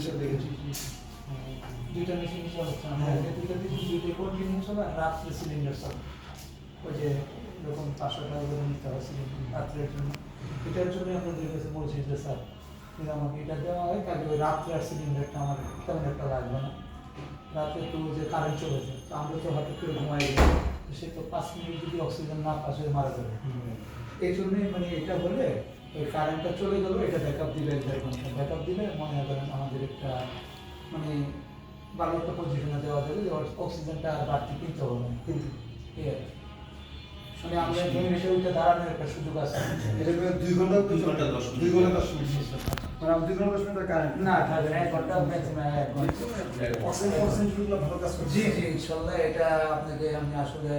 এসব দেখেছি। দুইটা মেশিন চলছে আমাদের দুইটা দিচ্ছি দুইটা কন্টিনিউ চলে রাত্রে সিলিন্ডার চলে ওই যে যখন পাঁচশো টাকা করে নিতে হয় সিলিন্ডার রাত্রের জন্য। এটার জন্য আপনাদের কাছে বলছি যে স্যার কিন্তু আমাকে এটা দেওয়া হয় কাজে ওই রাত্রে আর সিলিন্ডারটা আমার তেমন একটা লাগবে না। রাত্রে তো যে কারেন্ট চলে যায় তো আমরা তো হঠাৎ করে ঘুমাই গেছি। সে তো পাঁচ মিনিট যদি অক্সিজেন না পাশে মারা যাবে। এই জন্যই মানে এটা হলে ওই কারেন্টটা চলে গেলো এটা ব্যাকআপ দিলে এক দেড় ঘণ্টা ব্যাকআপ দিলে মনে করেন আমাদের একটা মানে ভালো একটা পজিশনে দেওয়া যাবে যে অক্সিজেনটা আর বাড়তি কিনতে হবে না কিন্তু এই আর মানে আমরা ধরে এসে ওইটা দাঁড়ানোর একটা সুযোগ আছে। এটা করে দুই ঘণ্টা দুই ঘণ্টা দশ দুই ঘণ্টা দশ মিনিট। মানে দুই ঘণ্টা দশ মিনিট কারেন্ট না থাকবে এক ঘণ্টা ম্যাক্সিমাম এক ঘণ্টা। ভালো কাজ করছে। জি জি ইনশাল্লাহ এটা আপনাকে আমি আসলে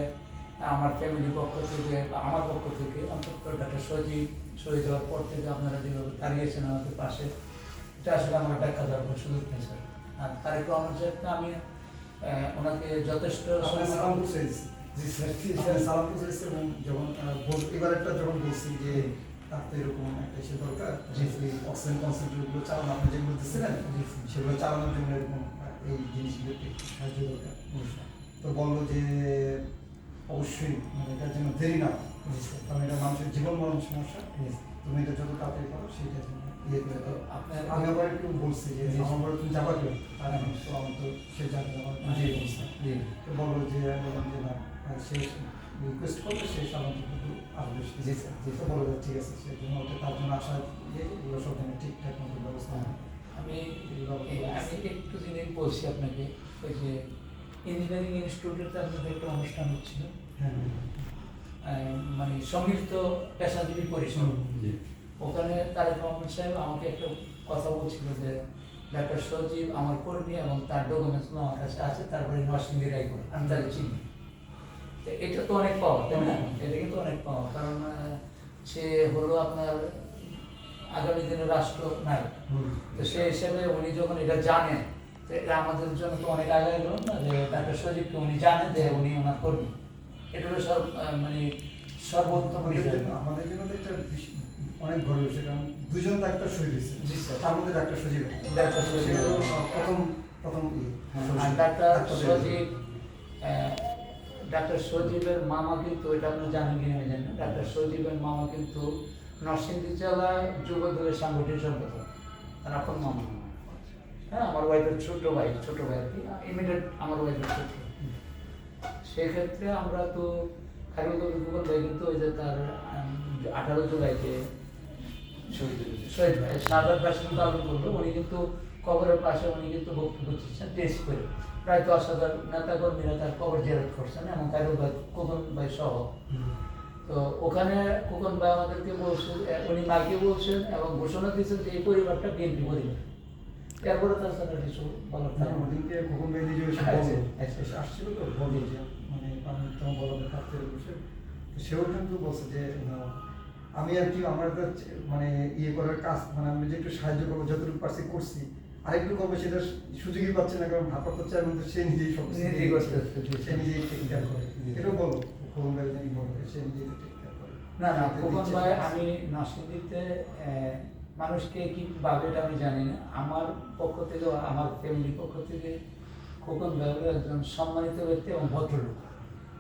আমার ফ্যামিলির পক্ষ থেকে আমার পক্ষ থেকে অন্তত ডাক্তার সজি শহীদ হওয়ার পর থেকে আপনারা যেভাবে দাঁড়িয়েছেন আমাদের পাশে এটা আসলে আমার ব্যাখ্যা দেওয়ার কোনো সুযোগ নেই স্যার। আর তারেক রহমান সাহেবকে আমি ওনাকে যথেষ্ট সালাম জি স্যার। সালাম এবং যখন এবার একটা যখন বলছি যে এরকম একটা ইসে দরকার জি। যে এই অক্সিজেন কনসেন্ট্রেটগুলো চালানো আপনি যেগুলো দিচ্ছিলেন সেগুলো চালানোর জন্য এরকম এই জিনিসগুলো সাহায্য দরকার। তো বলল যে অবশ্যই মানে এটার জন্য দেরি না। কারণ এটা মানুষের জীবন মরণ সমস্যা। তুমি এটা যত তাড়াতাড়ি করো সেইটা জন্য ইয়ে করে দাও। আপনার আমি আবার একটু বলছি যে। আমার তুমি যাবা কেউ আর আমি তো আমার তো সে যাবে আমার জি বলছে তো বলল যে বললাম যে না আর সে রিকোয়েস্ট করবে সে সাধারণত কিন্তু আসবে। জি স্যার জি। তো বলল যে ঠিক আছে সে জন্য ওটা তার জন্য আসা ইয়ে এগুলো সব যেন ঠিকঠাক মতো ব্যবস্থা হয় আমি আমি একটু জিনিস বলছি আপনাকে। ওই যে ইঞ্জিনিয়ারিং ইনস্টিটিউটেতে আপনাদের একটা অনুষ্ঠান হচ্ছিল। হ্যাঁ আহ, মানে সমৃদ্ধ পেশাজীবী পরিষদ ওখানে তারেক রহমান সাহেব আমাকে একটা কথা বলছিল যে ডাক্তার সজীব আমার কর্মী এবং তার ডকুমেন্টসগুলো আমার কাছে আছে তারপরে নরসিংদী রায়পুর আমি তাকে চিনি। এটা তো অনেক পাওয়া তাই না? এটা কিন্তু অনেক পাওয়া কারণ সে হলো আপনার আগামী দিনের রাষ্ট্র নায়ক তো সেই হিসেবে উনি যখন এটা জানেন তো এটা আমাদের জন্য তো অনেক আগে গেল না যে ডাক্তার সজীবকে উনি জানেন যে উনি ওনার কর্মী। এটা হলো সব মানে সর্বোত্তম আমাদের জন্য আমাদের জন্য তো এটা অনেক বড় বিষয় কারণ দুজন ডাক্তার হয়েছে জি, স্যার। তার মধ্যে ডাক্তার সজীব ডাক্তার সজীব। প্রথম প্রথম ইয়ে, ডাক্তার সজীব। ডাক্তার সজীবের মামা কিন্তু এটা আপনি জানেন কি না। জানেন ডাক্তার সজীবের মামা কিন্তু নরসিংদী জেলা যুব দলের সাংগঠনিক সম্পাদক। আর আপন মামা। হ্যাঁ আমার ওয়াইফের ছোট ভাই ছোট ভাই আর কি। ইমিডিয়েট আমার ওয়াইফের ছোট। সেক্ষেত্রে আমরা তো ভাই কিন্তু ওই যে তার আঠারো জুলাইতে শহীদ ভাই পালন করল। উনি কিন্তু কবরের পাশে উনি কিন্তু বক্তব্য দিচ্ছেন টেস্ট করে। প্রায় দশ হাজার নেতা কর্মীরা তার কবর জেরত করছেন এবং ভাই সহ। তো ওখানে কোকন ভাই আমাদেরকে বলছেন উনি মাকে বলছেন এবং ঘোষণা দিয়েছেন যে এই পরিবারটা বিএনপি পরিবার। ওদিনকে কখন আসছিল তো বলল যে মানে আমি তোমার থাকতে বসে তো সেও কিন্তু বলছে যে আমি আর কি আমার মানে ইয়ে করার কাজ মানে আমি যে একটু সাহায্য করব যতটুকু পারছি করছি আরেকটু করব সেটা সুযোগই পাচ্ছে না কারণ ভারপ্রাপ্ত চেয়ারম্যান তো সে নিজেই সব নিজেই সে নিজেই টেক কেয়ার করে এটাও বলো বলো সে নিজেই টেক কেয়ার করে না না খোকন। ভাই আমি নরসিংদীতে আহ, মানুষকে কি ভাবে এটা আমি জানি না। আমার পক্ষ থেকে, আমার ফ্যামিলির পক্ষ থেকে খোকন হলো একজন সম্মানিত ব্যক্তি এবং ভদ্রলোক।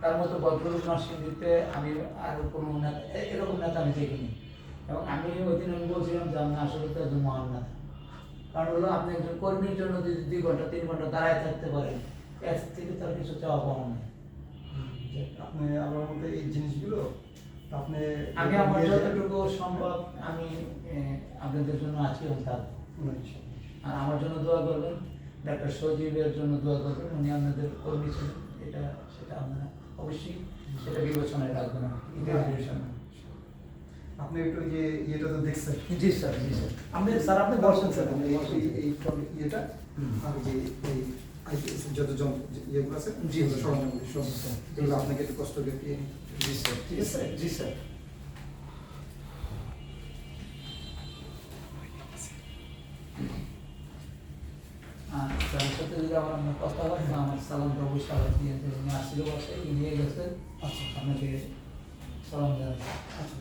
তার মতো ভদ্রলোক নরসিংদীতে আমি আর কোনো নেতা, এরকম নেতা আমি দেখিনি। এবং আমি ওই দিন আমি বলছিলাম যে আমি আসলে তো একজন মহান নেতা। কারণ হলো, আপনি একজন কর্মীর জন্য যদি দুই ঘণ্টা, তিন ঘণ্টা দাঁড়ায় থাকতে পারেন, এর থেকে তার কিছু চাওয়া পাওয়া নেই। আপনি আমার মধ্যে এই জিনিসগুলো আপনি আমি আমার যতটুকু সম্ভব আমি আপনাদের জন্য আছি ইনশাআল্লাহ। আর আমার জন্য দোয়া করবেন ডাক্তার সজীবের জন্য দোয়া করবেন উনি আপনাদের কর্মী ছিলেন এটা সেটা আপনারা অবশ্যই সেটা বিবেচনায় রাখবেন আপনি একটু ইয়ে ইয়েটা তো দেখছেন। জি স্যার জি স্যার। আপনি স্যার আপনি বসেন স্যার। এই- ইয়েটা আমি যে এই আইপিএস যত যন্ত্র ইয়েগুলো আছে জি। সরঞ্জামগুলো স্যার। এগুলো আপনাকে একটু কষ্ট করে দিয়ে জি স্যার ঠিক আছে জি স্যার আর সাথে যদি আমার আপনার কথা হয় না আমার সালামটা অবশ্যই আবার দিয়ে আসছিল বাসায় নিয়ে গেছে আচ্ছা আপনাকে সালাম দেওয়া আচ্ছা